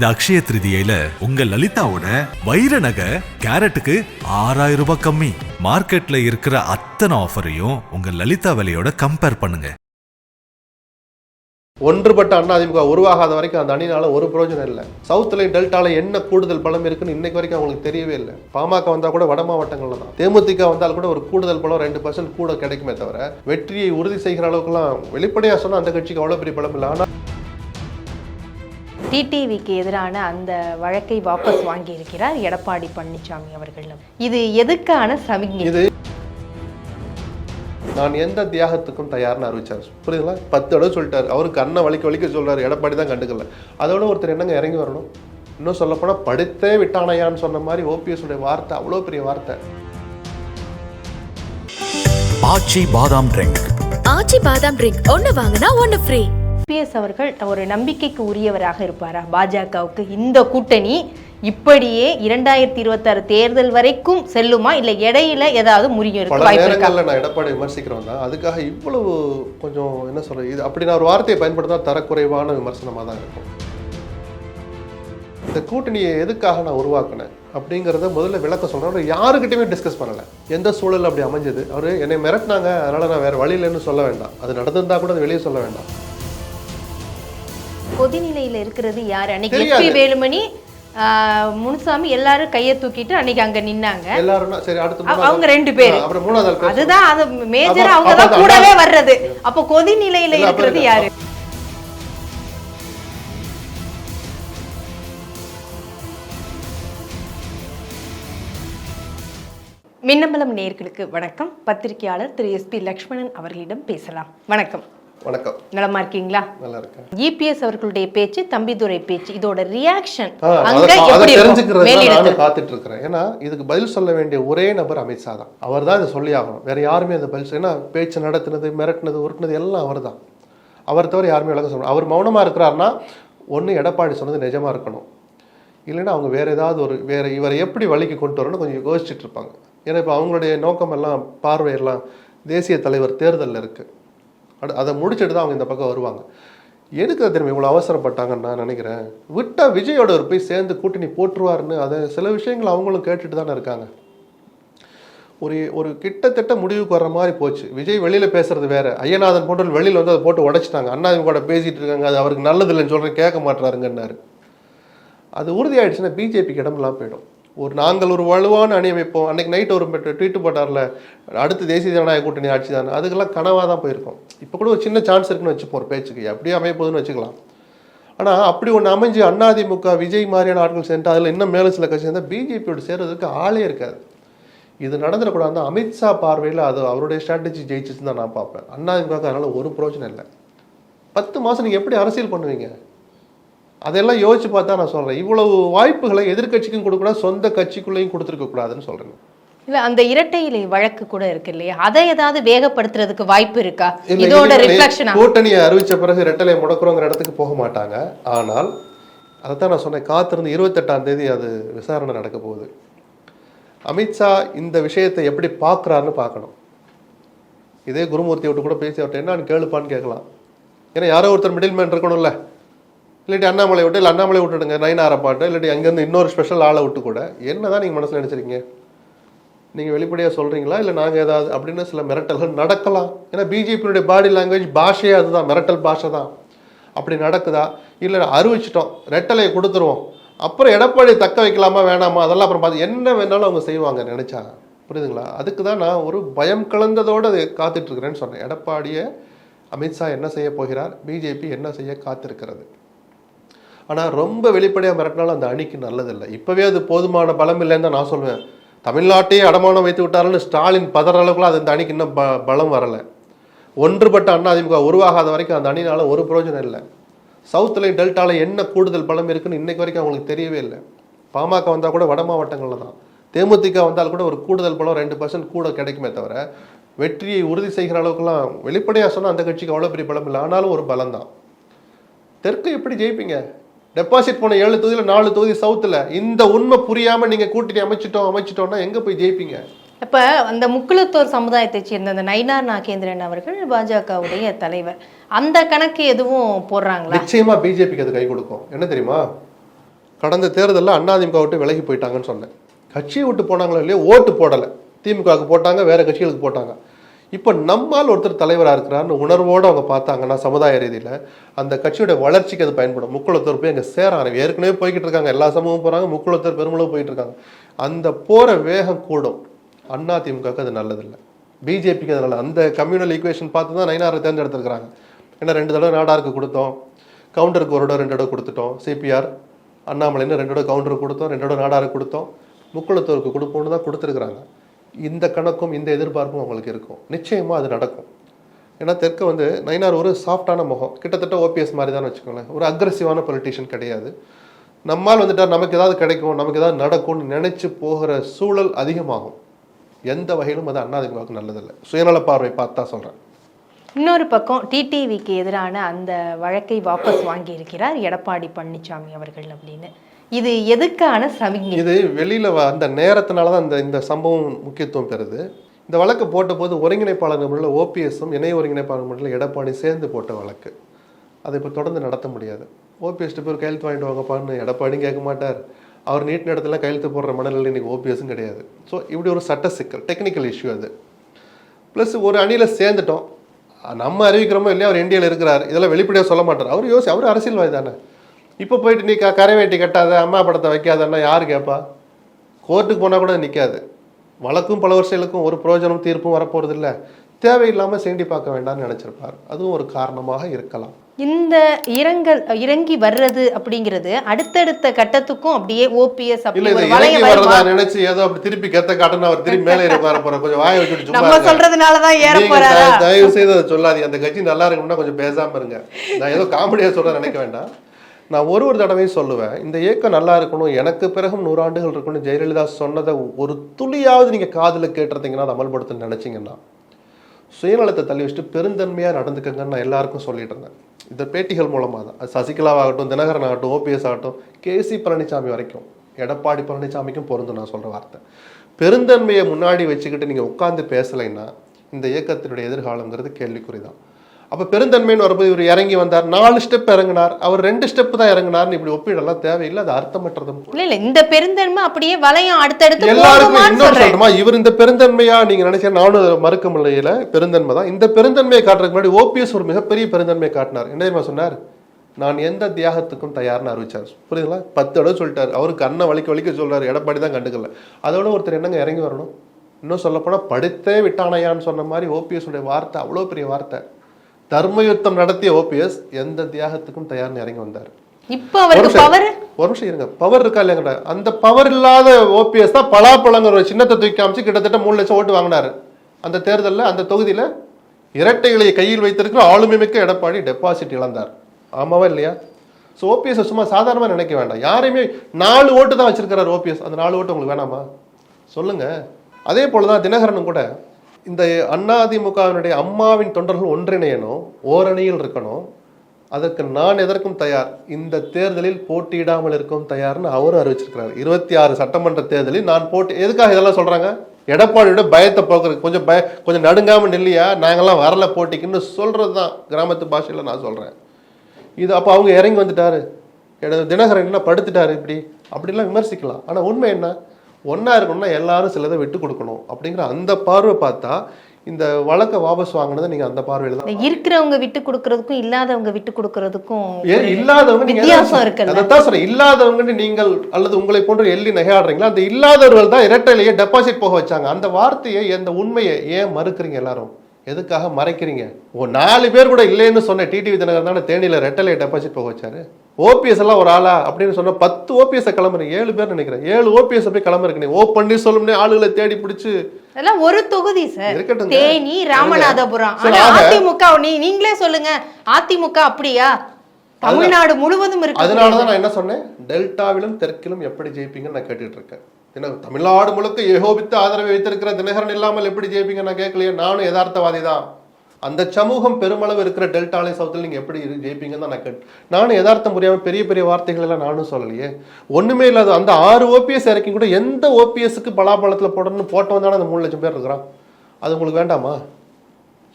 இந்த அக்ஷய திருதியில உங்க லலிதாவோட வைர நகை கேரட்டுக்கு ஆறாயிரம் ரூபாய் கம்மி. மார்க்கெட்ல இருக்கிற அத்தனை ஆஃபரையும் உங்க லலிதா விலையோட கம்பேர் பண்ணுங்க. ஒன்றுபட்ட அண்ணா அதிமுக உருவாகாத வரைக்கும் அந்த அணினால ஒரு பிரயோஜனம் இல்லை. சவுத்துலையும் டெல்டால என்ன கூடுதல் பலம் இருக்குன்னு இன்னைக்கு வரைக்கும் அவங்களுக்கு தெரியவே இல்லை. பாமக வந்தா கூட வட மாவட்டங்கள்ல தான். தேமுதிக வந்தால் கூட ஒரு கூடுதல் பலம் ரெண்டு பர்சன்ட் கூட கிடைக்குமே தவிர வெற்றியை உறுதி செய்கிற அளவுக்குலாம் வெளிப்படையா சொன்னா அந்த கட்சிக்கு அவ்வளவு பெரிய பலம் இல்லை. ஆனா டிடிவிக்கு எதிரான அந்த வழக்கை வாபஸ் வாங்கியிருக்கிறார் எடப்பாடி பழனிசாமி அவர்கள் இது எதுக்கான சமிக்ஞை? இது நான் எந்த தியாகத்துக்கும் தயார்னு அறிவிச்சார். புரியுதுங்களா? பத்து தடவை சொல்லிட்டாரு. அவருக்கு அண்ணன் வலிக்க வலிக்க சொல்றாரு. எடப்பாடி தான் கண்டுக்கல. அதோட ஒருத்தர் என்னங்க இறங்கி வரணும்? இன்னும் சொல்லப்போனா படித்தே விட்டானையான்னு சொன்ன மாதிரி ஓபிஎஸ் உடைய வார்த்தை அவ்வளோ பெரிய வார்த்தை. ஆச்சி பாதாம் ட்ரிங்க். ஆச்சி பாதாம் ட்ரிங்க் ஒன்னு வாங்கினா ஒன்னு ஃப்ரீ. பிஎஸ் அவர்கள் ஒரு நம்பிக்கைக்கு உரியவராக இருப்பாரா? பாஜகவுக்கு இந்த கூட்டணி இப்படியே இரண்டாயிரத்தி இருபத்தாறு தேர்தல் வரைக்கும் செல்லுமா? இல்ல இடையில ஏதாவது முறியும் இருக்கு? வாய்ப்பு நான் எடப்பாடி விமர்சிக்கிறோம் தான். அதுக்காக இவ்வளவு கொஞ்சம் என்ன சொல்றது? இது அப்படி நான் ஒரு வார்த்தையை பயன்படுத்தா தரக்குறைவான விமர்சனமாக தான் இருக்கும். இந்த கூட்டணியை எதுக்காக நான் உருவாக்கினேன்? அப்படிங்கிறத முதல்ல விளக்க சொல்றேன். அவர் யாருக்கிட்டையுமே டிஸ்கஸ் பண்ணல. எந்த சூழல் அப்படி அமைஞ்சது? அவர் என்னை மிரட்டினாங்க. அதனால நான் வேற வழி இல்லைன்னு சொல்ல வேண்டாம். அது நடந்திருந்தா கூட அது வெளியே சொல்ல வேண்டாம். கொதிநிலையில இருக்கிறது யாரு அன்னைக்கு. எஸ்பி வேலுமணி முனுசாமி எல்லாரும் கையை தூக்கிட்டு அன்னைக்கு அங்க நின்னாங்க எல்லாரும் சரி அடுத்து அவ- மூணாவது அவங்க. ரெண்டு பேரு. அதுதான் அது மேஜர் அவங்க தான் கூடவே. வர்றது அப்போ கொதிநிலையில இருக்கிறது. யாரு மின்னம்பலம் நேயர்களுக்கு வணக்கம் பத்திரிகையாளர் திரு எஸ்பி லக்ஷ்மணன் அவர்களிடம் பேசலாம் வணக்கம் வணக்கம். நலமா இருக்கீங்களா? நல்லா இருக்கேன் இபிஎஸ் அவர்களுடைய பேச்சு தம்பிதுரை பேச்சு இதோட ரியாக்ஷன் காத்துட்டு இருக்கிறேன் ஏன்னா இதுக்கு பதில் சொல்ல வேண்டிய ஒரே நபர் அமித்ஷா தான். அவர் தான் இதை சொல்லி ஆகணும் வேற யாருமே அந்த பதில் ஏன்னா பேச்சு நடத்தினது மிரட்டினது உருட்டினது எல்லாம் அவர் தான் அவர் தவிர யாருமே விளக்க சொல்லணும் அவர் மௌனமா இருக்கிறாருன்னா ஒண்ணு எடப்பாடி சொன்னது நிஜமா இருக்கணும். இல்லைன்னா அவங்க வேற ஏதாவது ஒரு வேற இவரை எப்படி வழிக்கு கொண்டு வரணும்னு கொஞ்சம் யோசிச்சுட்டு இருப்பாங்க ஏன்னா இப்போ அவங்களுடைய நோக்கம் எல்லாம் பார்வை எல்லாம் தேசிய தலைவர் தேர்தலில் இருக்கு. அடு- அதை முடிச்சுட்டு தான் அவங்க இந்த பக்கம் வருவாங்க. எதுக்கு அது திரும்ப இவ்வளோ அவசரப்பட்டாங்கன்னு நான் நினைக்கிறேன். விட்டால் விஜயோட ஒரு போய் சேர்ந்து கூட்டணி போட்டுருவாருன்னு அதை சில விஷயங்கள் அவங்களும் கேட்டுட்டு தானே இருக்காங்க. ஒரு ஒரு கிட்டத்தட்ட முடிவுக்கு வர்ற மாதிரி போச்சு. விஜய் வெளியில் பேசுறது வேற. ஐயநாதன் போன்ற வெளியில் வந்து அதை போட்டு உடைச்சிட்டாங்க. அண்ணா இவங்க கூட பேசிட்டு இருக்காங்க. அது அவருக்கு நல்லது இல்லைன்னு சொல்கிறேன் கேட்க மாட்டாருங்கன்னாரு அது உறுதியாயிடுச்சுன்னா பிஜேபிக்கு இடமெல்லாம் போயிடும். ஒரு நாங்கள் ஒரு வலுவான அணி அமைப்போம். அன்னைக்கு நைட் ஒரு ட்வீட் போட்டார்ல அடுத்து தேசிய ஜனநாயக கூட்டணி ஆட்சி தானே. அதுக்கெல்லாம் கனவாக தான் போயிருக்கோம். இப்போ கூட ஒரு சின்ன சான்ஸ் இருக்குன்னு வச்சுப்போம் ஒரு பேச்சுக்கு. அப்படியே அமைய போகுதுன்னு வச்சுக்கலாம். ஆனால் அப்படி ஒன்று அமைஞ்சு அதிமுக விஜய் மாதிரியான ஆட்கள் சேர்ந்து அதில் இன்னும் மேலே சில கட்சி சேர்ந்தால் பிஜேபியோட சேர்றதுக்கு ஆளே இருக்காது. இது நடந்துடக்கூடாது அமித்ஷா பார்வையில் அது அவருடைய ஸ்ட்ராட்டஜி ஜெயிச்சிச்சுன்னு தான் நான் பார்ப்பேன். அதிமுக அதனால் ஒரு பிரோஜனம் இல்லை. பத்து மாதம் நீங்கள் எப்படி அரசியல் பண்ணுவீங்க? அதெல்லாம் யோசிச்சு பார்த்தா நான் சொல்கிறேன் இவ்வளவு வாய்ப்புகளை எதிர்க்கட்சிக்கும் கொடுக்கக்கூடாது சொந்த கட்சிக்குள்ளேயும் கொடுத்துருக்க கூடாதுன்னு சொல்கிறேன் இல்ல அந்த இரட்டை இலை வழக்கு கூட இருக்கு இல்லையா? அதை ஏதாவது வேகப்படுத்துறதுக்கு வாய்ப்பு இருக்கா? இதோட ரிஃப்ளெக்ஷனா கூட்டணியை அறிவிச்ச பிறகு ரெட்டலை முடக்குறோங்கிற இடத்துக்கு போக மாட்டாங்க. ஆனால் அதைத்தான் நான் சொன்னேன். காத்திருந்து இருபத்தெட்டாம் தேதி அது விசாரணை நடக்க போகுது. அமித்ஷா இந்த விஷயத்தை எப்படி பார்க்குறாருன்னு பார்க்கணும். இதே குருமூர்த்தி விட்டு கூட பேசி அவர்கிட்ட என்னன்னு கேளுப்பான்னு கேட்கலாம். ஏன்னா யாரோ ஒருத்தர் மிடில் மேன் இருக்கணும்ல. இல்லாட்டி அண்ணாமலை விட்டு இல்லை அண்ணாமலை விட்டுடுங்க நைனாரை பாட்டு இல்லாட்டி அங்கேருந்து இன்னொரு ஸ்பெஷல் ஆளை விட்டு கூட என்னதான் நீங்கள் மனசில் நினைச்சிருக்கீங்க? நீங்கள் வெளிப்படையாக சொல்கிறீங்களா இல்லை நாங்கள் ஏதாவது அப்படின்னு சில மிரட்டல்கள் நடக்கலாம். ஏன்னா பிஜேபியினுடைய பாடி லாங்குவேஜ் பாஷையே அதுதான் மிரட்டல் பாஷை தான். அப்படி நடக்குதா? இல்லை அறிவிச்சிட்டோம் ரெட்டலையை கொடுத்துருவோம். அப்புறம் எடப்பாடி தக்க வைக்கலாமா வேணாமா? அதெல்லாம் அப்புறம் பார்த்து என்ன வேணாலும் அவங்க செய்வாங்க நினச்சா புரியுதுங்களா? அதுக்கு தான் நான் ஒரு பயம் கலந்ததோடு அது காத்துட்ருக்கிறேன்னு சொன்னேன். எடப்பாடியை அமித்ஷா என்ன செய்ய போகிறார்? பிஜேபி என்ன செய்ய காத்திருக்கிறது? ஆனால் ரொம்ப வெளிப்படையாக மிரட்டினாலும் அந்த அணிக்கு நல்லதில்லை. இப்போவே அது போதுமான பலம் இல்லைன்னு தான் நான் சொல்லுவேன் தமிழ்நாட்டையே அடமானம் வைத்து விட்டாருன்னு ஸ்டாலின் பதற அளவுக்குலாம் அது அந்த அணிக்கு இன்னும் ப பலம் வரலை. ஒன்றுபட்ட அண்ணா அதிமுக உருவாகாத வரைக்கும் அந்த அணினால் ஒரு பிரயோஜனம் இல்லை. சவுத்துலையும் டெல்டாவில் என்ன கூடுதல் பலம் இருக்குன்னு இன்றைக்கு வரைக்கும் அவங்களுக்கு தெரியவே இல்லை. பாமக வந்தால் கூட வட மாவட்டங்களில் தான். தேமுதிக வந்தால் கூட ஒரு கூடுதல் பலம் ரெண்டு பர்சன்ட் கூட கிடைக்குமே தவிர வெற்றியை உறுதி செய்கிற அளவுக்குலாம் வெளிப்படையாக சொன்னால் அந்த கட்சிக்கு அவ்வளோ பெரிய பலம் இல்லை. ஆனாலும் ஒரு பலம் தான். தெற்கு எப்படி ஜெயிப்பீங்க? டெபாசிட் போன ஏழு தொகுதியில் நாலு தொகுதி சவுத்தில் இந்த உண்மை புரியாம நீங்க கூட்டணி அமைச்சிட்டோம் அமைச்சிட்டோம்னா எங்க போய் ஜெயிப்பீங்க? இப்ப அந்த முக்குளத்தோர் சமுதாயத்தை சேர்ந்த அந்த நயினார் நாகேந்திரன் அவர்கள் பாஜகவுடைய தலைவர். அந்த கணக்கு எதுவும் போடுறாங்களா? நிச்சயமா பிஜேபிக்கு அது கை கொடுக்கும். என்ன தெரியுமா? கடந்த தேர்தலில் அதிமுக விட்டு விலகி போயிட்டாங்கன்னு சொன்னேன். கட்சியை விட்டு போனாங்களோ இல்லையோ ஓட்டு போடலை. திமுகவுக்கு போட்டாங்க வேற கட்சிகளுக்கு போட்டாங்க. இப்போ நம்மால் ஒருத்தர் தலைவராக இருக்கிறான்னு உணர்வோடு அவங்க பார்த்தாங்கன்னா சமுதாய ரீதியில் அந்த கட்சியோட வளர்ச்சிக்கு அது பயன்படும். முக்குளத்தூர் போய் அங்கே சேராங்க. ஏற்கனவே போய்கிட்டு இருக்காங்க. எல்லா சமூகமும் போகிறாங்க முக்குளத்தூர் பெருமளவு போயிட்டு இருக்காங்க. அந்த போகிற வேகம் கூடும். அண்ணா திமுகவுக்கு அது நல்லதில்லை. பிஜேபிக்கு அது நல்லது அந்த கம்யூனல் ஈக்குவேஷன் பார்த்து தான் நைனாரை தேர்ந்தெடுத்திருக்கிறாங்க. ஏன்னா ரெண்டு தடவை நாடாருக்கு கொடுத்தோம். கவுண்டருக்கு ஒரு தடவை ரெண்டு தடவை கொடுத்துட்டோம். சிபிஆர் அண்ணாமலைன்னு ரெண்டு தடவை கவுண்டருக்கு கொடுத்தோம். ரெண்டு தடவை நாடாருக்கு கொடுத்தோம். முக்குளத்தூருக்கு கொடுப்போம்னு தான் கொடுத்துருக்குறாங்க. இந்த கணக்கும் இந்த எதிர்பார்ப்பும் அவங்களுக்கு இருக்கும். நிச்சயமாக அது நடக்கும். ஏன்னா தெற்கு வந்து நயினார் ஒரு சாஃப்டான முகம். கிட்டத்தட்ட ஓபிஎஸ் மாதிரி தான் வச்சுக்கோங்களேன். ஒரு அக்ரஸிவான பொலிட்டிஷியன் கிடையாது. நம்மால் வந்துட்டார் நமக்கு ஏதாவது கிடைக்கும் நமக்கு ஏதாவது நடக்கும்னு நினச்சி போகிற சூழல் அதிகமாகும். எந்த வகையிலும் அது அண்ணாதிமுகவுக்கு நல்லதில்லை. சுயநல பார்வை பார்த்தா சொல்கிறேன் இன்னொரு பக்கம் டிடிவிக்கு எதிரான அந்த வழக்கை வாபஸ் வாங்கியிருக்கிறார் எடப்பாடி பழனிசாமி அவர்கள் அப்படின்னு. இது எதுக்கான சமிக்ஞை? இது வெளியில் அந்த நேரத்தினால தான் இந்த இந்த சம்பவம் முக்கியத்துவம் பெறுது. இந்த வழக்கு போட்டபோது ஒருங்கிணைப்பாளர் முறையில் ஓபிஎஸும் இணை ஒருங்கிணைப்பாளர் முறையில் எடப்பாடி சேர்ந்து போட்ட வழக்கு. அதை இப்போ தொடர்ந்து நடத்த முடியாது. ஓபிஎஸ் பேர் கையெழுத்து வாங்கிட்டு வாங்கப்பான்னு எடப்பாடியும் கேட்க மாட்டார். அவர் நீட் இடத்துல கையெழுத்து போடுற மனநிலை இன்றைக்கி ஓபிஎஸும் கிடையாது. ஸோ இப்படி ஒரு சட்ட சிக்கல் டெக்னிக்கல் இஷ்யூ அது. ப்ளஸ் ஒரு அணியில் சேர்ந்துட்டோம். நம்ம அறிவிக்கிறோமோ இல்லையா அவர் இந்தியாவில் இருக்கிறார். இதெல்லாம் வெளிப்படையாக சொல்ல மாட்டார். அவர் யோசி அவர் அரசியல்வாதி தானே. இப்போ போயிட்டு நீ க- கரை வேட்டி கட்டாத அம்மா படத்தை வைக்காதன்னா யார் கேட்பா கோர்ட்டுக்கு போனால் கூட நிற்காது வழக்கும் பல வருஷங்களுக்கும் ஒரு பிரயோஜனம் தீர்ப்பும் வரப்போகிறது இல்லை தேவையில்லாமல் சேண்டி பார்க்க வேண்டாம்னு நினச்சிருப்பார். அதுவும் ஒரு காரணமாக இருக்கலாம். இந்த இரங்கல் இறங்கி வர்றது அப்படிங்கிறது அடுத்தடுத்த கட்டத்துக்கும் அப்படியே ஓபிஎஸ் நினைச்சு ஏதோ அப்படி திருப்பி கெத்த காட்டுன்னு அவர் திருப்பி மேலே இருப்பார போற கொஞ்சம் வாயை வச்சுட்டு நம்ம. சொல்றதுனாலதான் ஏற போறாரா தய- தயவு செய்து அதை சொல்லாதீங்க. அந்த கட்சி நல்லா இருக்கும்னா கொஞ்சம் பேசாம இருங்க. நான் ஏதோ காமெடியா சொல்ற நினைக்க வேண்டாம். நான் ஒரு ஒரு தடவையும் சொல்லுவேன் இந்த இயக்கம் நல்லா இருக்கணும் எனக்கு பிறகும் நூறாண்டுகள் இருக்கணும் ஜெயலலிதா சொன்னதை ஒரு துளியாவது நீங்கள் காதில் கேட்டிருந்தீங்கன்னா அதை அமல்படுத்த நினச்சிங்கன்னா சுயநலத்தை தள்ளி வச்சுட்டு பெருந்தன்மையாக நடந்துக்கங்கன்னு நான் எல்லாருக்கும் சொல்லிட்டு இருந்தேன். இந்த பேட்டிகள் மூலமாக தான். அது சசிகலாவாகட்டும் தினகரன் ஆகட்டும் ஓபிஎஸ் ஆகட்டும் கேசி பழனிசாமி வரைக்கும் எடப்பாடி பழனிசாமிக்கும் பொருந்தும் நான் சொல்கிற வார்த்தை. பெருந்தன்மையை முன்னாடி வச்சுக்கிட்டு நீங்கள் உட்காந்து பேசலைன்னா இந்த இயக்கத்தினுடைய எதிர்காலங்கிறது கேள்விக்குறி தான். அப்போ பெருந்தன்மைன்னு வரும்போது இவர் இறங்கி வந்தார். நாலு ஸ்டெப் இறங்கினார். அவர் ரெண்டு ஸ்டெப் தான் இறங்கினார்னு இப்படி ஒப்பிடலாம் தேவையில்லை. அது அர்த்தமற்றதும் இல்ல இல்ல இந்த பெருந்தன்மை அப்படியே வளையம் அடுத்தடுத்து எல்லாருக்கும் இன்னொரு சொல்லணுமா இவர் இந்த பெருந்தன்மையா நீங்க நினைச்சா நானும் மறுக்க முடியல. பெருந்தன்மை தான். இந்த பெருந்தன்மையை காட்டுறதுக்கு முன்னாடி ஓபிஎஸ் ஒரு மிகப்பெரிய பெருந்தன்மையை காட்டினார். என்ன தெரியுமா சொன்னார்? நான் எந்த தியாகத்துக்கும் தயார்னு அறிவிச்சார். புரியுதுங்களா? பத்து தடவை சொல்லிட்டாரு. அவருக்கு அண்ணன் வலிக்க வலிக்க சொல்றாரு. எடப்பாடி தான் கண்டுக்கல. அதோட ஒருத்தர் என்னங்க இறங்கி வரணும்? இன்னும் சொல்லப்போனா படுத்தே விட்டானையான்னு சொன்ன மாதிரி ஓபிஎஸ் உடைய வார்த்தை அவ்வளோ பெரிய வார்த்தை. தர்மயுத்தம் நடத்திய ஓபிஎஸ் எந்த தியாகத்துக்கும் தயார்னு இறங்கி வந்தார். இப்ப அவருக்கு. பவர் ஒரு நிமிஷம் இருங்க. பவர் இருக்கா இல்லைங்கடா அந்த பவர் இல்லாத ஓபிஎஸ் தான் பலாப்பழங்கிற ஒரு சின்னத்தை தூக்கி காமிச்சு கிட்டத்தட்ட மூணு லட்சம் ஓட்டு வாங்கினாரு. அந்த தேர்தலில் அந்த தொகுதியில் இரட்டை இலையை கையில் வைத்திருக்கிற ஆளுமை மிக்க எடப்பாடி டெபாசிட் இழந்தார். ஆமாவா இல்லையா? ஸோ ஓபிஎஸ் சும்மா சாதாரணமாக நினைக்க வேண்டாம். யாரையுமே நாலு ஓட்டு தான் வச்சிருக்கிறார் ஓபிஎஸ் அந்த நாலு ஓட்டு உங்களுக்கு வேணாமா? சொல்லுங்க. அதே போல தான் தினகரனும் கூட இந்த அதிமுகவினுடைய அம்மாவின் தொண்டர்கள் ஒன்றிணையணும் ஓரணியில் இருக்கணும். அதற்கு நான் எதற்கும் தயார்? இந்த தேர்தலில் போட்டியிடாமல் இருக்கவும் தயார்னு அவரும் அறிவிச்சிருக்கிறார். இருபத்தி ஆறு சட்டமன்ற தேர்தலில் நான் போட்டி எதுக்காக இதெல்லாம் சொல்றாங்க? எடப்பாடியோட பயத்தை போக்குறதுக்கு கொஞ்சம் பய கொஞ்சம் நடுங்காம நில்லையா? நாங்கள்லாம் வரல போட்டிக்குன்னு சொல்றது தான் கிராமத்து பாஷையில் நான் சொல்றேன். இது அப்போ அவங்க இறங்கி வந்துட்டாரு. எனது தினகரன் என்ன படுத்துட்டாரு இப்படி? அப்படிலாம் விமர்சிக்கலாம். ஆனால் உண்மை என்ன? ஒன்றா இருக்கணும்னா எல்லாரும் சிலதை விட்டு கொடுக்கணும். அப்படிங்கிற அந்த பார்வை பார்த்தா இந்த வழக்கை வாபஸ் வாங்கினதை நீங்கள் அந்த பார்வையில் தான் இருக்கிறவங்க விட்டு கொடுக்கறதுக்கும் இல்லாதவங்க விட்டு கொடுக்கறதுக்கும் இல்லாதவங்க நீங்க வித்தியாசம் இருக்குல்ல? அதைத்தான் சொல்றேன் இல்லாதவங்க நீங்கள் அல்லது உங்களை போன்று எள்ளி நகையாடுறீங்களா? அந்த இல்லாதவர்கள் தான் இரட்டையிலேயே டெபாசிட் போக வச்சாங்க. அந்த வார்த்தையை அந்த உண்மையை ஏன் மறுக்கிறீங்க எல்லாரும்? எதுக்காக மறைக்கிறீங்க? ஓ நாலு பேர் கூட இல்லைன்னு சொன்ன டிடிவி தினகரன் தானே தேனியில ரெட்டலையை டெபாசிட் போக வச்சாரு. ஓபிஎஸ் எல்லாம் ஒரு ஆளா? அப்படின்னு சொன்னா பத்து ஓபிஎஸ் கிளம்புறீங்க ஏழு பேர் நினைக்கிறேன். ஏழு ஓபிஎஸ் போய் கிளம்புறீங்க ஓ பன்னீர்செல்வம்னே ஆளுகளை தேடி பிடிச்சு. அதெல்லாம் ஒரு தொகுதி சார். தேனி ராமநாதபுரம். அதிமுக நீ நீங்களே சொல்லுங்க. அதிமுக அப்படியா? தமிழ்நாடு முழுவதும் இருக்கு அதனால தான் நான் என்ன சொன்னேன்? டெல்டாவிலும் தெற்கிலும் எப்படி ஜெயிப்பீங்கன்னு நான் கேட்டுட்டு இருக்கேன் ஏன்னா தமிழ்நாடு முழுக்க ஏகோபித்து ஆதரவை வைத்திருக்கிற தினகரன் இல்லாமல் எப்படி ஜெயிப்பீங்க நான் கேட்கலையே. நானும் யதார்த்தவாதி தான் அந்த சமூகம் பெருமளவு இருக்கிற டெல்டாலை சவுத்தில் நீங்கள் எப்படி இரு- ஜெயிப்பீங்கன்னு தான் நான் கேட்டு நானும் யதார்த்தம் புரியாமல் பெரிய பெரிய வார்த்தைகள் எல்லாம் நானும் சொல்லலையே. ஒன்றுமே இல்லாத அந்த ஆறு ஓபிஎஸ் இறக்கி கூட எந்த ஓபிஎஸ்க்கு பலாபலத்தில் போடணும்னு போட்டவன் தானே அந்த மூணு லட்சம் பேர் இருக்கிறான். அது உங்களுக்கு வேண்டாமா?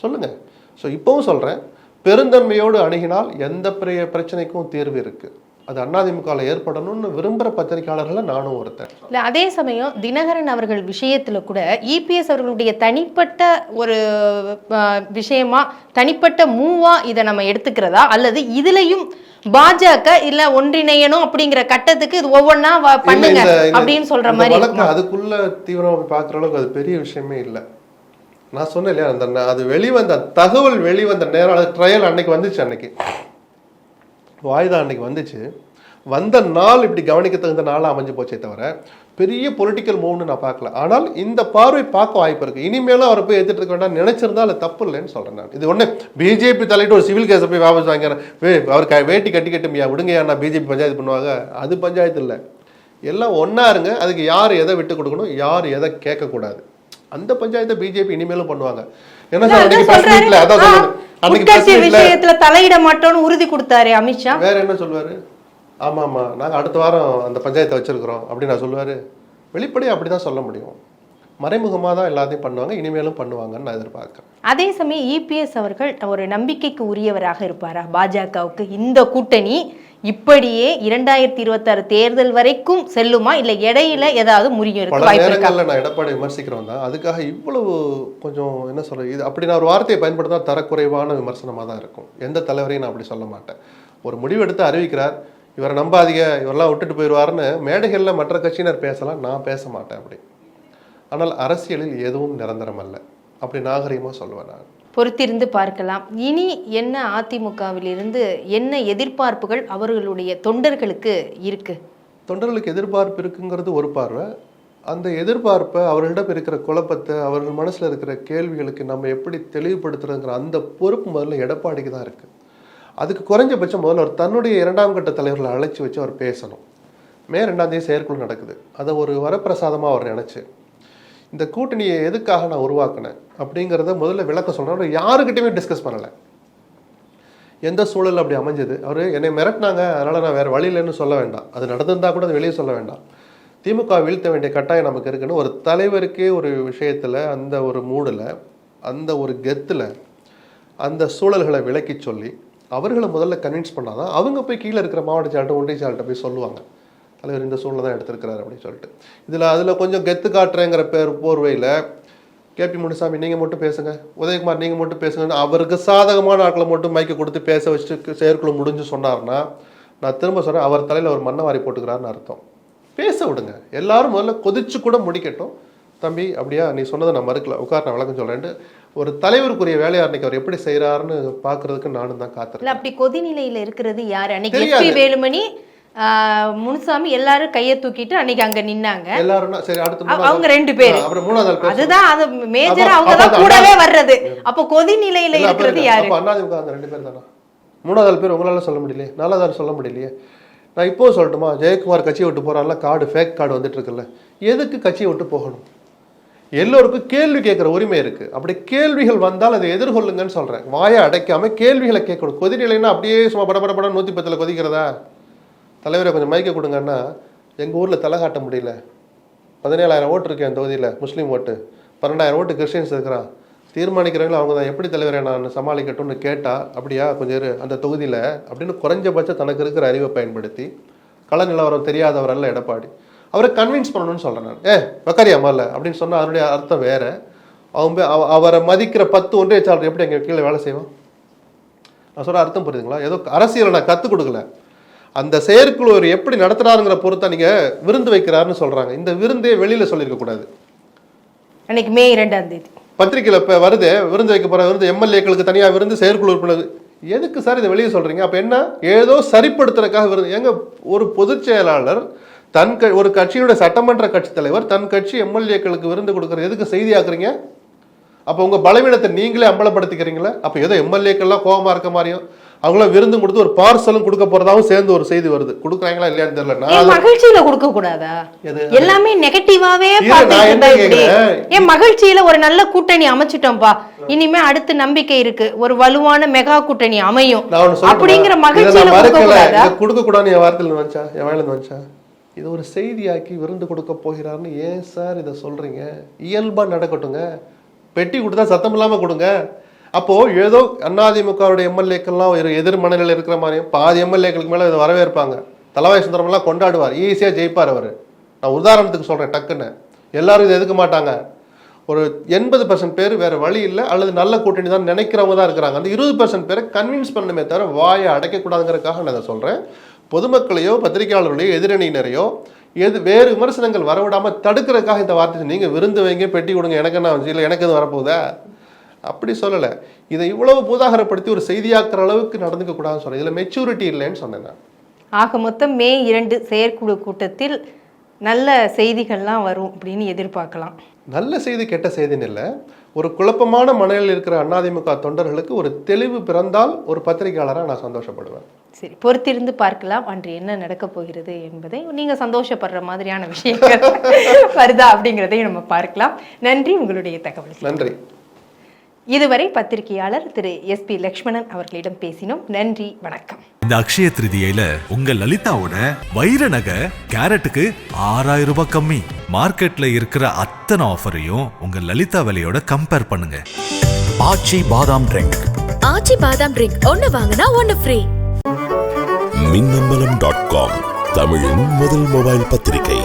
சொல்லுங்கள் ஸோ இப்போவும் சொல்கிறேன் பெருந்தன்மையோடு அணுகினால் எந்த பெரிய பிரச்சனைக்கும் தீர்வு இருக்குது அது அதிமுகவில் ஏற்படணும்னு விரும்புகிற பத்திரிகையாளர்களை நானும் ஒருத்தன். இல்ல அதே சமயம் தினகரன் அவர்கள் விஷயத்துல கூட இபிஎஸ் அவர்களுடைய தனிப்பட்ட ஒரு விஷயமா தனிப்பட்ட மூவா இதை நம்ம எடுத்துக்கிறதா? அல்லது இதுலயும் பாஜக இல்ல ஒன்றிணையணும் அப்படிங்கிற கட்டத்துக்கு இது ஒவ்வொன்னா பண்ணுங்க அப்படின்னு சொல்ற மாதிரி வழக்கு? அதுக்குள்ள தீவிரமா போய் பார்க்குற அளவுக்கு அது பெரிய விஷயமே இல்லை. நான் சொன்னேன் இல்லையா அந்த அது வெளிவந்த தகவல் வெளிவந்த நேரம் ட்ரையல் அன்னைக்கு வந்துச்சு அன்னைக்கு. வாய்தா அன்னைக்கு வந்துச்சு. வந்த நாள் இப்படி கவனிக்க தகுந்த நாளாக அமைஞ்சு போச்சே தவிர பெரிய பொலிட்டிக்கல் மூவ்னு நான் பார்க்கல. ஆனால் இந்த பார்வை பார்க்க வாய்ப்பு இருக்கு. இனிமேலும் அவரை போய் எடுத்துட்டு இருக்க வேண்டாம் நினைச்சிருந்தா அது தப்பு இல்லைன்னு சொல்றேன் நான். இது ஒண்ணு பிஜேபி தலையிட்டு ஒரு சிவில் கேஸை போய் வாபஸ் வாங்கிறேன் வே அவர் க வேட்டி கட்டி கட்டுமியா? விடுங்கயா நான் பிஜேபி பஞ்சாயத்து பண்ணுவாங்க. அது பஞ்சாயத்து இல்லை. எல்லாம் ஒண்ணா இருங்க. அதுக்கு யார் எதை விட்டு கொடுக்கணும்? யார் எதை கேட்கக்கூடாது? அந்த பஞ்சாயத்தை பிஜேபி இனிமேலும் பண்ணுவாங்க. என்ன சார் அதான் அன்னைக்கு press சொல்றாரு. meetல அதான் ஆ, சொல்லுங்க அன்னைக்கு press உட்கட்சி விஷயத்துல தலையிட மாட்டோம்னு உறுதி கொடுத்தாரு அமித்ஷா? வேற என்ன சொல்லுவாரு? ஆமா ஆமா. நாங்க அடுத்த வாரம் அந்த பஞ்சாயத்தை வச்சிருக்கிறோம் அப்படின்னு நான் சொல்லுவாரு. வெளிப்படையா அப்படிதான் சொல்ல முடியும். மறைமுகமா தான் எல்லாத்தையும் பண்ணுவாங்க இனிமேலும் பண்ணுவாங்கன்னு நான் எதிர்பார்க்கிறேன். அதே சமயம் இபிஎஸ் அவர்கள் ஒரு நம்பிக்கைக்கு உரியவராக இருப்பாரா? பாஜகவுக்கு இந்த கூட்டணி இப்படியே இரண்டாயிரத்தி இருபத்தாறு தேர்தல் வரைக்கும் செல்லுமா? இல்ல இடையில ஏதாவது முறியும் நேரங்கள்ல நான் எடப்பாடி விமர்சிக்கிறோம் தான். அதுக்காக இவ்வளவு கொஞ்சம் என்ன சொல்றது? இது அப்படி நான் ஒரு வார்த்தையை பயன்படுத்தினா தரக்குறைவான விமர்சனமா தான் இருக்கும். எந்த தலைவரையும் நான் அப்படி சொல்ல மாட்டேன். ஒரு முடிவெடுத்து அறிவிக்கிறார். இவரை நம்பாதீங்க. இவரெல்லாம் விட்டுட்டு போயிடுவாருன்னு மேடைகள்ல மற்ற கட்சியினர் பேசலாம். நான் பேச மாட்டேன் அப்படி. ஆனால் அரசியலில் எதுவும் நிரந்தரம் அல்ல அப்படி நாகரிகமா சொல்லுவேன் நான். பொறுத்திருந்து பார்க்கலாம். இனி என்ன அதிமுகவிலிருந்து என்ன எதிர்பார்ப்புகள் அவர்களுடைய தொண்டர்களுக்கு இருக்கு? தொண்டர்களுக்கு எதிர்பார்ப்பு இருக்குங்கிறது ஒரு பார்வை. அந்த எதிர்பார்ப்பை அவர்களிடம் இருக்கிற குழப்பத்தை அவர்கள் மனசில் இருக்கிற கேள்விகளுக்கு நம்ம எப்படி தெளிவுபடுத்துறதுங்கிற அந்த பொறுப்பு முதல்ல எடப்பாடிக்கு தான் இருக்குது அதுக்கு குறைஞ்சபட்சம் முதல்ல அவர் தன்னுடைய இரண்டாம் கட்ட தலைவர்களை அழைச்சி வச்சு அவர் பேசணும். மே ரெண்டாம் தேதி செயற்குழு நடக்குது. அதை ஒரு வரப்பிரசாதமாக அவர் நினச்சி இந்த கூட்டணியை எதுக்காக நான் உருவாக்கினேன் அப்படிங்கிறத முதல்ல விளக்க சொல்றேன். அவர் யாருக்கிட்டையுமே டிஸ்கஸ் பண்ணலை. எந்த சூழல் அப்படி அமைஞ்சது? அவர் என்னை மிரட்டினாங்க அதனால் நான் வேறு வழி இல்லைன்னு சொல்ல வேண்டாம். அது நடந்திருந்தா கூட அது வெளியே சொல்ல வேண்டாம். திமுக வீழ்த்த வேண்டிய கட்டாயம் நமக்கு இருக்குன்னு ஒரு தலைவருக்கே ஒரு விஷயத்தில் அந்த ஒரு மூடில் அந்த ஒரு கெத்தில் அந்த சூழல்களை விளக்கி சொல்லி அவர்களை முதல்ல கன்வின்ஸ் பண்ணாதான் அவங்க போய் கீழே இருக்கிற மாவட்ட செயல்கிட்ட ஒன்றிய செயல்கிட்ட போய் சொல்லுவாங்க. தலைவர் இந்த சூழ்நிலை தான் எடுத்திருக்கிறாரு அப்படின்னு சொல்லிட்டு. இதில் அதில் கொஞ்சம் கெத்து காட்டுறேங்கிற பேர் போர்வையில் கேபி முனுசாமி நீங்கள் மட்டும் பேசுங்க. உதயகுமார் நீங்கள் மட்டும் பேசுங்கன்னு அவருக்கு சாதகமான ஆட்களை மட்டும் மைக்கை கொடுத்து பேச வச்சுட்டு செயற்குழு முடிஞ்சு சொன்னார்னா நான் திரும்ப சொல்கிறேன் அவர் தலையில் ஒரு மண்ணை வாரி போட்டுக்கிறாருன்னு அர்த்தம். பேச விடுங்க. எல்லாரும் முதல்ல கொதிச்சு கூட முடிக்கட்டும். தம்பி அப்படியா? நீ சொன்னதை நான் மறுக்கல. உட்கார் நான் விளக்கம் சொல்கிறேன்ட்டு ஒரு தலைவருக்குரிய வேலையை அன்னைக்கு அவர் எப்படி செய்கிறாருன்னு பார்க்கறதுக்கு நானும் தான் காத்திருக்கேன். அப்படி கொதிநிலையில இருக்கிறது யாரு? அன்னைக்கு வேலுமணி முனுசாமி எல்லாரும் கையை தூக்கிட்டு அன்னைக்கு அங்க நின்னாங்க. அவங்க. ரெண்டு பேரு. அதுதான் அது மேஜரா அவங்க தான் கூடவே வர்றது. அப்ப கொதிநிலையில இல்ல, அப்ப இருக்கிறது. யாரு? ரெண்டு பேர் தானா? மூணாவது பேர் உங்களால சொல்ல முடியலையே. நாலாவது சொல்ல முடியலையே. நான் இப்போ சொல்லட்டுமா? ஜெயக்குமார் கட்சியை விட்டு போறான்ல கார்டு ஃபேக் கார்டு வந்துட்டு இருக்குல்ல. எதுக்கு கட்சியை விட்டு போகணும்? எல்லோருக்கும் கேள்வி கேட்குற உரிமை இருக்கு. அப்படி கேள்விகள் வந்தால் அதை எதிர்கொள்ளுங்கன்னு சொல்றேன். வாயை அடைக்காம கேள்விகளை கேட்கணும். கொதிநிலைன்னா அப்படியே சும்மா பட பட பட நூற்றி பத்தில் கொதிக்கிறதா? தலைவரை கொஞ்சம் மயக்க கொடுங்கன்னா எங்கள் ஊரில் தலை காட்ட முடியல. பதினேழாயிரம் ஓட்டு இருக்கு என் தொகுதியில் முஸ்லீம் ஓட்டு. பன்னெண்டாயிரம் ஓட்டு கிறிஸ்டின்ஸ் இருக்கிறான். தீர்மானிக்கிறவங்களும் அவங்க தான் எப்படி தலைவரை நான் சமாளிக்கட்டும்னு கேட்டால் அப்படியா கொஞ்சம் இரு அந்த தொகுதியில் அப்படின்னு குறைஞ்சபட்சம் தனக்கு இருக்கிற அறிவை பயன்படுத்தி கள நிலவரம் தெரியாதவர் அல்ல எடப்பாடி. அவரை கன்வின்ஸ் பண்ணணும்னு சொல்கிறேன் நான். ஏ வக்காரியா முதல்ல அப்படின்னு சொன்னால் அதனுடைய அர்த்தம் வேறு. அவன் அவரை மதிக்கிற பத்து ஒன்றிய சாளர் எப்படி எங்கள் கீழே வேலை செய்வோம் நான் சொல்கிற அர்த்தம் புரியுதுங்களா? ஏதோ அரசியலை நான் கற்றுக் கொடுக்கல. அந்த செயற்குழு அவர் எப்படி நடத்துறாருங்கிற பொறுத்த நீங்க விருந்து வைக்கிறாருன்னு சொல்றாங்க. இந்த விருந்தே வெளியில சொல்லியிருக்க கூடாது. அன்னைக்கு மே இரண்டாம் தேதி. பத்திரிக்கையில் இப்போ வருது விருந்து வைக்க போற விருந்து எம்எல்ஏக்களுக்கு தனியா விருந்து செயற்குழு உறுப்பினர். எதுக்கு சார் இதை வெளியே சொல்றீங்க? அப்ப என்ன? ஏதோ சரிப்படுத்துறதுக்காக விருந்து. எங்க ஒரு பொதுச் செயலாளர் தன் க ஒரு கட்சியோட சட்டமன்ற கட்சி தலைவர் தன் கட்சி எம்எல்ஏக்களுக்கு விருந்து கொடுக்குறது எதுக்கு செய்தியாக்குறீங்க அப்போ உங்க பலவீனத்தை நீங்களே அம்பலப்படுத்திக்கிறீங்களா? அப்போ ஏதோ எம்எல்ஏக்கள்லாம் கோவமா இருக்க மாதிரியும் அவங்களாம் விருந்தும் கொடுத்து ஒரு பார்சலும் கொடுக்க போறதாவும் சேர்ந்து ஒரு செய்தி வருது. கொடுக்குறாங்களா இல்லையான்னு தெரியல. மகிழ்ச்சியில கொடுக்க கூடாதா? எல்லாமே நெகட்டிவாவே? ஏன் மகிழ்ச்சியில ஒரு நல்ல கூட்டணி அமைச்சிட்டோம்ப்பா இனிமே அடுத்து நம்பிக்கை இருக்கு. ஒரு வலுவான மெகா கூட்டணி அமையும்? அப்படிங்கிற மகிழ்ச்சியில கொடுக்க. கூடாதா? என் வார்த்தையில வந்துச்சா? என் வாயில வந்துச்சா? இது ஒரு செய்தியாக்கி விருந்து கொடுக்க போகிறாருன்னு ஏன் சார் இதை சொல்றீங்க? இயல்பா நடக்கட்டுங்க. பெட்டி கொடுத்தா சத்தம் இல்லாம கொடுங்க. அப்போ ஏதோ அதிமுகவுடைய எம்எல்ஏக்கள்லாம் ஒரு எதிர் மனநிலையில் இருக்கிற மாதிரியும் பாதி எம்எல்ஏக்களுக்கு மேலே இதை வரவேற்பாங்க. தலவாய் சுந்தரம்லாம் கொண்டாடுவார். ஈஸியாக ஜெயிப்பார் அவர். நான் உதாரணத்துக்கு சொல்கிறேன் டக்குன்னு. எல்லாரும் இதை எதுக்க மாட்டாங்க. ஒரு எண்பது பர்சன்ட் பேர் வேறு வழி இல்லை அல்லது நல்ல கூட்டணி தான் நினைக்கிறவங்க தான் இருக்கிறாங்க. அந்த இருபது பர்சன்ட் பேரை கன்வின்ஸ் பண்ணணுமே தவிர வாயை அடைக்கக்கூடாதுங்கிறதுக்காக நான் இதை சொல்கிறேன் பொதுமக்களையோ பத்திரிகையாளர்களையோ எதிரணியினரையோ எது வேறு விமர்சனங்கள் வரவிடாமல் தடுக்கிறதுக்காக இந்த வார்த்தை நீங்கள் விருந்து வைங்க பெட்டி கொடுங்க எனக்கு என்ன இல்லை எனக்கு எதுவும் வரப்போகுதா? அப்படி சொல்லலை. இதை இவ்வளவு பூதாகரப்படுத்தி ஒரு செய்தியாக்குற அளவுக்கு நடந்துக்க கூடாதுன்னு சொன்னேன். இதில் மெச்சூரிட்டி இல்லைன்னு சொன்னேன் நான். ஆக மொத்தம் மே இரண்டு செயற்குழு கூட்டத்தில் நல்ல செய்திகள்லாம் வரும் அப்படின்னு எதிர்பார்க்கலாம். நல்ல செய்தி கெட்ட செய்தின்னு இல்லை. ஒரு குழப்பமான மனநிலையில் இருக்கிற அதிமுக தொண்டர்களுக்கு ஒரு தெளிவு பிறந்தால் ஒரு பத்திரிகையாளராக நான் சந்தோஷப்படுவேன். சரி பொறுத்திருந்து பார்க்கலாம். அன்று என்ன நடக்க போகிறது என்பதை நீங்க சந்தோஷப்படுற மாதிரியான விஷயங்கள் வருதா அப்படிங்கிறதையும் நம்ம பார்க்கலாம். நன்றி உங்களுடைய தகவல் நன்றி. இதுவரை பத்திரிகையாளர் திரு எஸ் பி லக்ஷ்மணன் அவர்களிடம் பேசினோம். நன்றி வணக்கம். இந்த அக்ஷய திருதியில உங்க லலிதாவோட வைர நகை கேரட்டுக்கு ஆறாயிரம் ரூபாய் கம்மி. மார்க்கெட்ல இருக்கிற அத்தனை ஆஃபரையும் உங்க லலிதா விலையோட கம்பேர் பண்ணுங்க. ஆச்சி பாதாம் ட்ரிங்க் ஆச்சி பாதாம் ட்ரிங்க் ஒன்னு வாங்கினா ஒன்னு ஃப்ரீ மின்னம்பலம் டாட் காம் தமிழின் முதல் மொபைல் பத்திரிகை.